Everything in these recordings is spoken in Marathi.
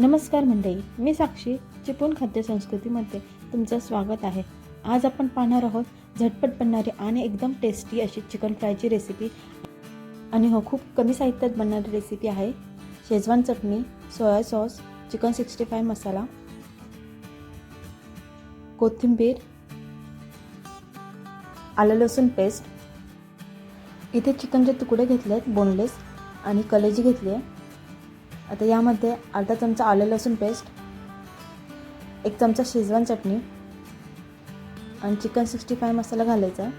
नमस्कार मंडळी मी साक्षी चिपळूण खाद्यसंस्कृतीमध्ये तुमचं स्वागत आहे. आज आपण पाहणार आहोत झटपट बनणारी आणि एकदम टेस्टी अशी चिकन फ्रायची रेसिपी आणि हो खूप कमी साहित्यात बनणारी रेसिपी आहे. Schezwan chutney soya sauce chicken sixty five masala कोथिंबीर आलं लसूण पेस्ट इथे चिकनचे तुकडे घेतले आहेत बोनलेस आणि कलेजी घेतली आहे. आता यामध्ये अर्धा चमचा आलं लसूण पेस्ट एक चमचा शेजवान चटणी आणि चिकन सिक्स्टी फाय मसाला घालायचा. आहे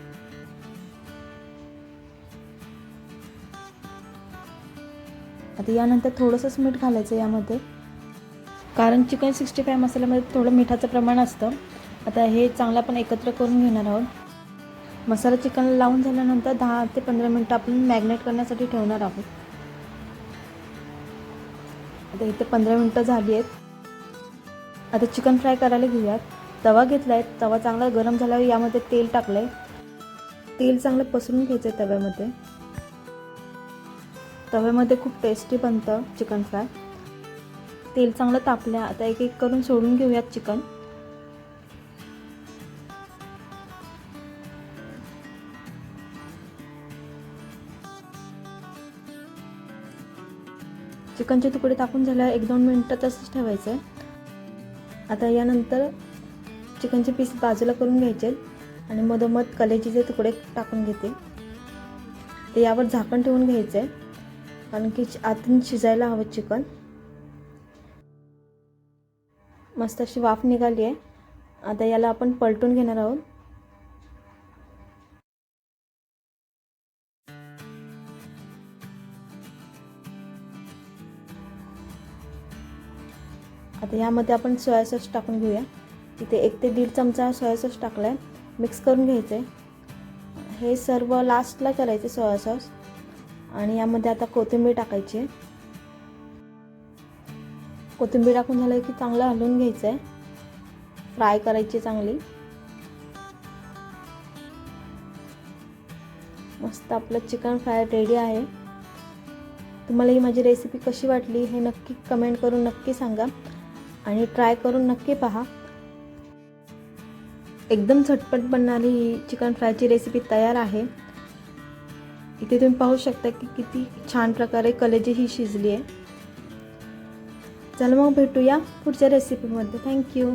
आता यानंतर थोडंसंच मीठ घालायचं यामध्ये. कारण चिकन सिक्स्टी फाय मसाल्यामध्ये थोडं मिठाचं प्रमाण असतं. आता हे चांगलं आपण एकत्र करून घेणार आहोत. मसाला चिकन लावून झाल्यानंतर दहा ते पंधरा मिनटं आपण मॅग्नेट करण्यासाठी ठेवणार आहोत. आता इथे पंधरा मिनटं झाली आहेत. आता चिकन फ्राय करायला घेऊयात. तवा घेतला आहे तवा चांगला गरम झाल्यावर यामध्ये तेल टाकलं आहे तेल चांगलं पसरून घ्यायचं आहे तव्यामध्ये. तव्यामध्ये खूप टेस्टी बनतं चिकन फ्राय. तेल चांगलं तापलं आता एक एक करून सोडून घेऊयात चिकन. चिकनचे तुकडे टाकून झाल्यावर एक दोन मिनटं तसंच ठेवायचं आहे आता यानंतर चिकनचे पीस बाजूला करून घ्यायचे आणि मधोमध कलेजीचे तुकडे टाकून घेते ते यावर झाकण ठेवून घ्यायचं आहे कारण की आतून शिजायला हवं चिकन. मस्त अशी वाफ निघाली आहे आता याला आपण पलटून घेणार आहोत. आता यामध्ये आपण सोया सॉस टाकून घेऊया. इथे एक ते दीड चमचा सोया सॉस टाकला आहे मिक्स करून घ्यायचं आहे हे सर्व लास्टला करायचं सोया सॉस. आणि यामध्ये आता कोथिंबीर टाकायची. आहे कोथिंबीर टाकून झालं की चांगलं हलवून घ्यायचं आहे फ्राय करायची चांगली. मस्त आपलं चिकन फ्राय रेडी आहे. तुम्हाला ही माझी रेसिपी कशी वाटली हे नक्की कमेंट करून नक्की सांगा. आणि ट्राय करून नक्की पहा. एकदम झटपट बनणारी ही चिकन फ्रायची रेसिपी तयार आहे. इथे तुम्ही पाहू शकता की किती छान प्रकारे कलेजी ही शिजली आहे. चला मग भेटूया पुढच्या रेसिपीमध्ये थँक्यू